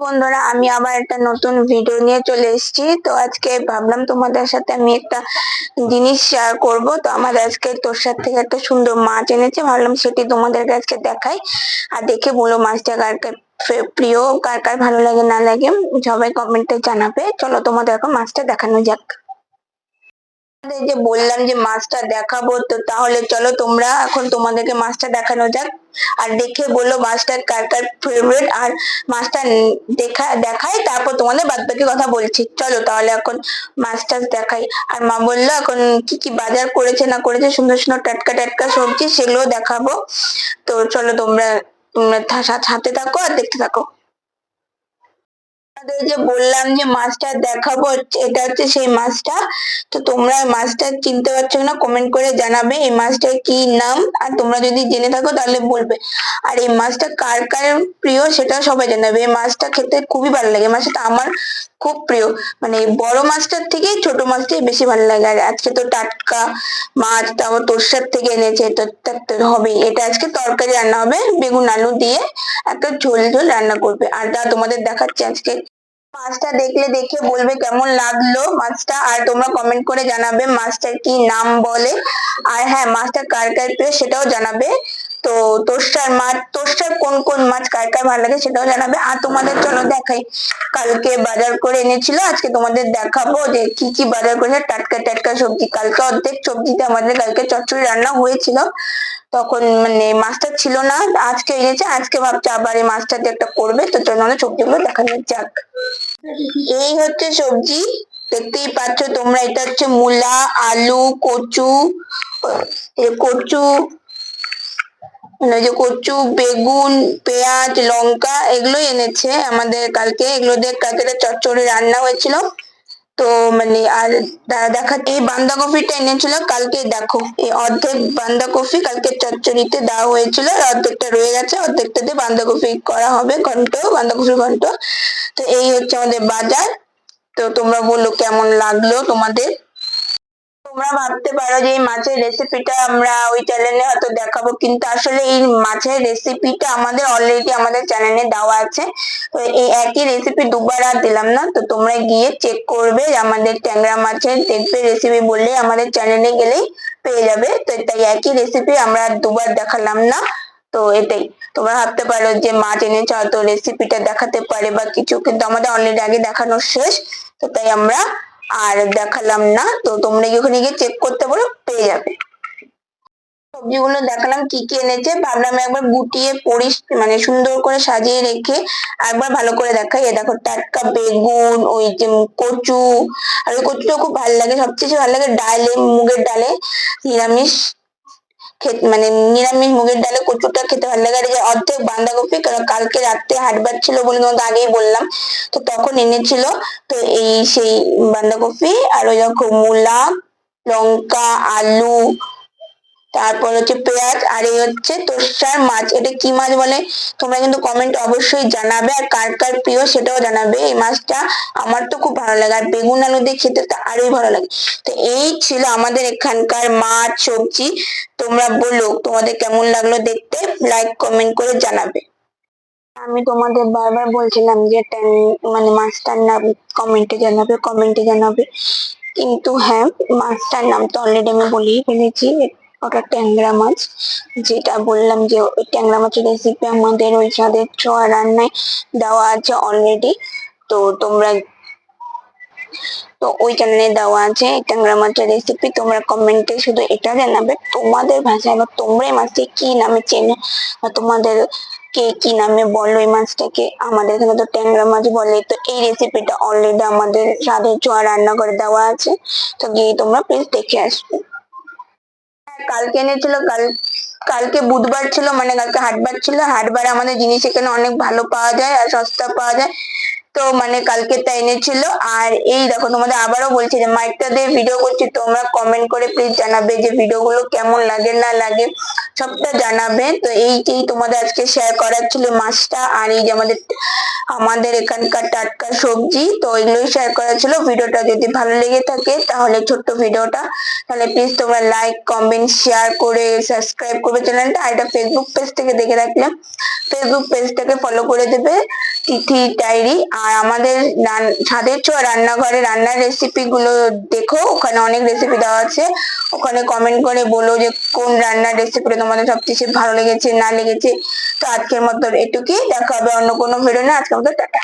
বন্ধুরা, আমি আবার একটা নতুন ভিডিও নিয়ে চলে এসেছি। তো আজকে ভাবলাম তোমাদের সাথে আমি একটা জিনিস শেয়ার করব। তো আমার আজকে তোর সাথে থেকে একটা সুন্দর মাছ এনেছে। ভাবলাম সেটি তোমাদেরকে আজকে দেখাই। আর দেখে বলো মাছটা কার কার প্রিয়, কার কার ভালো লাগে, না লাগে। সবাই কমেন্টে জানাবে। চলো তোমাদের এখন মাছটা দেখানো যাক। তোমাদের যে বললাম যে মাছটা দেখাবো, তো তাহলে চলো তোমরা এখন তোমাদেরকে মাছটা দেখানো যাক। আর দেখে বলল মাছটা কার কার ফেভারিট আর মাছটা দেখা, দেখাই, তারপর তোমাদের বাদ বাকি কথা বলছি। চলো তাহলে এখন মাছটা দেখাই। আর মা বলল এখন কি কি বাজার করেছে না করেছে, সুন্দর সুন্দর টাটকা টাটকা সবজি সেগুলো দেখাবো। তো চলো তোমরা তোমরা সাথে থাকো আর দেখতে থাকো। তোমাদের যে বললাম যে মাছটা দেখাবো, এটা হচ্ছে সেই মাছটা। তো তোমরা মাছটা চিনতে পারছ না কমেন্ট করে জানাবে, এই মাছটার কি নাম? আর তোমরা যদি জেনে থাকো তাহলে বলবে। আর এই মাছটা কার কার প্রিয় সেটা সবাই জানাবে। এই মাছটা খেতে খুবই ভালো লাগে। মাছটা আমার খুব প্রিয়। মানে বড় মাছটার থেকে ছোট মাছটাই বেশি ভালো লাগে। আর আজকে তো টাটকা মাছ তারপর তোরসার থেকে এনেছে, তো হবেই এটা আজকে তরকারি রান্না হবে, বেগুন আলু দিয়ে একটা ঝোল ঝোল রান্না করবে। আর যা তোমাদের দেখাচ্ছি আজকে মাছটা দেখলে দেখে বলবে কেমন লাগল মাছটা, আর তোমরা কমেন্ট করে জানাবে মাছটার কি নাম বলে। আর হ্যাঁ মাছটা কার কার প্রিয় সেটাও জানাবে। তো তোরসার মাছ তোরসার কোন কোন মাছ কার কার ভালো লাগে সেটাও জানাবে। আর তোমাদের চলো দেখাই। কালকে বাজার করে এনেছিল, আজকে তোমাদের দেখাবো যে কি কি বাজার করেছে। টাটকা টাটকা সবজি। কালকে অর্ধেক সবজিতে আমাদের কালকে চচ্চড়ি রান্না হয়েছিল। তখন মানে মাছটা ছিল না, আজকে এনেছে, আজকে ভাবছে আবার এই মাছটা দিয়ে একটা করবে। তো চলো আমাদের সবজিগুলো দেখানো যাক এই হচ্ছে সবজি। দেখতেই পাচ্ছ তোমরা, এটা হচ্ছে মূলা, আলু, কচু কচু যে কচু, বেগুন, পেঁয়াজ, লঙ্কা এগুলোই এনেছে। আমাদের কালকে এগুলো দিয়ে কালকে চচ্চড়ি রান্না হয়েছিল। তো মানে আর দেখা এই বাঁধাকপিটা এনেছিল কালকে দেখো, এই অর্ধেক বাঁধাকপি কালকে চচ্চড়িতে দেওয়া হয়েছিল আর অর্ধেকটা রয়ে গেছে, অর্ধেকটা দিয়ে বাঁধাকপি করা হবে ঘন্ট বাঁধাকপি ঘন্ট। তো এই হচ্ছে আমাদের বাজার। তো তোমরা বলো কেমন লাগল তোমাদের? তোমরা ভাবতে পারো যে এই মাছের রেসিপিটা আমরা ওই চ্যানেলে হয়তো দেখাবো, কিন্তু আসলে এই মাছের রেসিপিটা আমাদের অলরেডি আমাদের চ্যানেলে দেওয়া আছে। তো এই একই রেসিপি দুবার আর দিলাম না, তো তোমরা গিয়ে চেক করবে, আমাদের ট্যাংরা মাছের দেখবে রেসিপি বললে আমাদের চ্যানেলে গেলেই পেয়ে যাবে। তো তাই একই রেসিপি আমরা দুবার দেখালাম না, তো এটাই। তোমরা ভাবতে পারো যে মাছ এনেছে হয়তো রেসিপিটা দেখাতে পারে বা কিছু, কিন্তু আমাদের অলরেডি আগে দেখানো শেষ, তো তাই আমরা আর দেখালাম না, তো তোমরা ওখানে গিয়ে চেক করতে পারো, পেয়ে যাবে। সবজিগুলো দেখালাম, কি কি এনেছে, ভাবলাম একবার গুটিয়ে পরিস মানে সুন্দর করে সাজিয়ে রেখে একবার ভালো করে দেখাই। দেখো, টাটকা বেগুন, ওই যে কচু, আর ওই কচুটা খুব ভালো লাগে। সবচেয়ে ভালো লাগে ডালে, মুগের ডালে, নিরামিষ মানে নিরামিষ মুগের ডালে কচুটা খেতে ভালো লাগে। যে অর্ধেক বাঁধাকপি, কারণ কালকে রাত্রে হাটবার ছিল বলে তোমাকে আগেই বললাম। তো তখন এনেছিল, তো এই সেই বাঁধাকপি আর ওই দেখো মূলা, লঙ্কা, আলু তারপর হচ্ছে পেঁয়াজ, আর এই হচ্ছে তোরসার মাছ। এটা কি মাছ বলে? তোমরা কিন্তু কমেন্ট অবশ্যই জানাবে, আর কার কার প্রিয় সেটাও জানাবে। এই মাছটা আমার তো খুব ভালো লাগে, আর বেগুন আলু দিয়ে খেতে তো আরোই ভালো লাগে। তো এই ছিল আমাদের এখানকার মাছ, সবজি। তোমরা বলো, তোমাদের কেমন লাগল দেখতে? লাইক কমেন্ট করে জানাবে। আমি তোমাদের বারবার বলছিলাম যে মানে মাছটার নাম কমেন্টে জানাবে কমেন্টে জানাবে। কিন্তু হ্যাঁ মাছটার নাম তো অলরেডি আমি বলেই ফেলেছি। ওটা ট্যাংরা মাছ। যেটা বললাম যে, ওই ট্যাংরা মাছের রেসিপি আমাদের ওই স্বাদের ছোঁয়া রান্নায় দেওয়া আছে অলরেডি তো তোমরা, তো ওই চ্যানেলে দেওয়া আছে ট্যাংরা মাছের রেসিপি তোমরা কমেন্টে শুধু এটা জানাবে, তোমাদের ভাষায় বা তোমরা এই মাছটি কি নামে চেনো? বা তোমাদের কে কি নামে বলো এই মাছটাকে? আমাদের এখানে তো ট্যাংরা মাছ বলে, তো এই রেসিপিটা অলরেডি আমাদের স্বাদের ছোঁয়া রান্না করে দেওয়া আছে। তো গিয়ে তোমরা প্লিজ দেখে আসবে। কালকে এনেছিল, কাল, কালকে বুধবার ছিল মানে কালকে হাটবার ছিল। হাটবারে আমাদের জিনিস এখানে অনেক ভালো পাওয়া যায় আর সস্তা পাওয়া যায়। তো মানে কালকে তা এনেছিল। আর এই দেখো, তোমাদের আবারও বলছি যে মাইকটা দিয়ে ভিডিও করছি, তোমরা কমেন্ট করে প্লিজ জানাবে যে ভিডিওগুলো কেমন লাগে, না লাগে, সবটা জানাবে। তো এই এইটাই তোমাদের আজকে শেয়ার করার ছিল মাছটা, আর এই যে আমাদের আমাদের এখানকার টাটকা সবজি, তো এগুলোই শেয়ার করা ছিল। ভিডিওটা যদি ভালো লেগে থাকে, তাহলে ছোট্ট ভিডিওটা তাহলে প্লিজ তোমরা লাইক কমেন্ট শেয়ার করে সাবস্ক্রাইব করবে চ্যানেলটা আর এটা ফেসবুক পেজ থেকে দেখে রাখলাম ফেসবুক পেজটাকে ফলো করে দেবে। তিথি ডায়েরি আর আমাদের ছাদের ছোঁয়া রান্নাঘরে রান্নার রেসিপি গুলো দেখো, ওখানে অনেক রেসিপি দেওয়া আছে। ওখানে কমেন্ট করে বলো যে কোন রান্নার রেসিপিটা তোমাদের সবচেয়ে ভালো লেগেছে, না লেগেছে। তো আজকের মতো এটুকুই, দেখা হবে অন্য কোনো ভিডিও না আজকের মতো টাটা।